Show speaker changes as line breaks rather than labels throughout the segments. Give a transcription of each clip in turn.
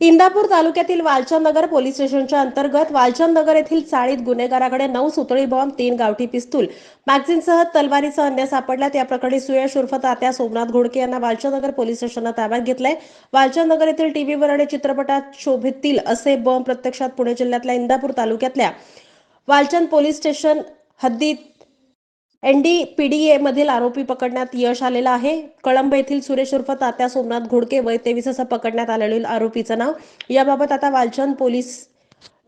इंदापूर तालुक्यातील वालचंद नगर पोलीस स्टेशनच्या अंतर्गत वालचंद नगर येथील चाळीत गुन्हेगाराकडे नऊ सुतळी बॉम्ब तीन गावठी पिस्तूल. मॅगझिनसह तलवारीसह अन्य सापडल्यात या प्रकरणी सुयश उर्फ तात्या सोमनाथ घोडके यांना वालचंद नगर पोलीस स्टेशनला ताब्यात घेतलंय. वालचंद नगर येथील टीव्हीवर आणि चित्रपटात शोभितील असे बॉम्ब प्रत्यक्षात पुणे जिल्ह्यातल्या इंदापूर तालुक्यातल्या वालचंद पोलीस स्टेशन हद्दीत एनडीपीडीए मधील आरोपी पकडण्यात यश आलेलं आहे. कळंब येथील सुरेश उर्फ तात्या सोमनाथ घोडके वय तेवीस असं पकडण्यात आलेलं आरोपीचं नाव. याबाबत आता वालचंद पोलीस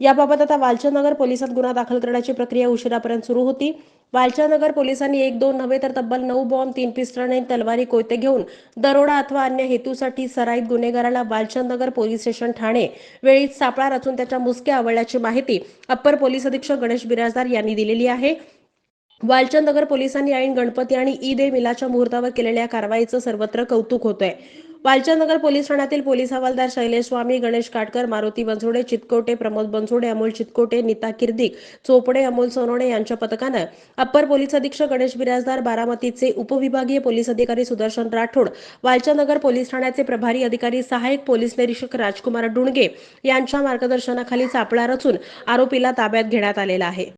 याबाबत आता वालचंदनगर पोलिसात गुन्हा दाखल करण्याची प्रक्रिया उशिरापर्यंत सुरू होती. वालचंदनगर पोलिसांनी एक दोन नव्हे तर तब्बल नऊ बॉम्ब तीन पिस्टल आणि तलवारी कोयते घेऊन दरोडा अथवा अन्य हेतूसाठी सराईत गुन्हेगाराला वालचंद नगर पोलीस स्टेशन ठाणे वेळीच सापळा रचून त्याच्या मुसक्या आवळल्याची माहिती अप्पर पोलीस अधीक्षक गणेश बिराजदार यांनी दिलेली आहे. वालचंद नगर पोलिसांनी ऐन गणपती आणि ईद ए मिलाच्या मुहूर्तावर केलेल्या कारवाईचं सर्वत्र कौतुक होतंय. वालचंद नगर पोलीस ठाण्यातील पोलीस हवालदार शैलेश स्वामी गणेश काटकर मारुती बनसोडे चितकोटे प्रमोद बनसोडे अमोल चितकोटे नीता किर्दिक चोपडे अमोल सोनोडे यांच्या पथकानं अप्पर पोलीस अधीक्षक गणेश बिराजदार बारामतीचे उपविभागीय पोलीस अधिकारी सुदर्शन राठोड वालचंद नगर पोलीस ठाण्याचे प्रभारी अधिकारी सहाय्यक पोलीस निरीक्षक राजकुमार डुणगे यांच्या मार्गदर्शनाखाली सापळा रचून आरोपीला ताब्यात घेण्यात आलेला आहे.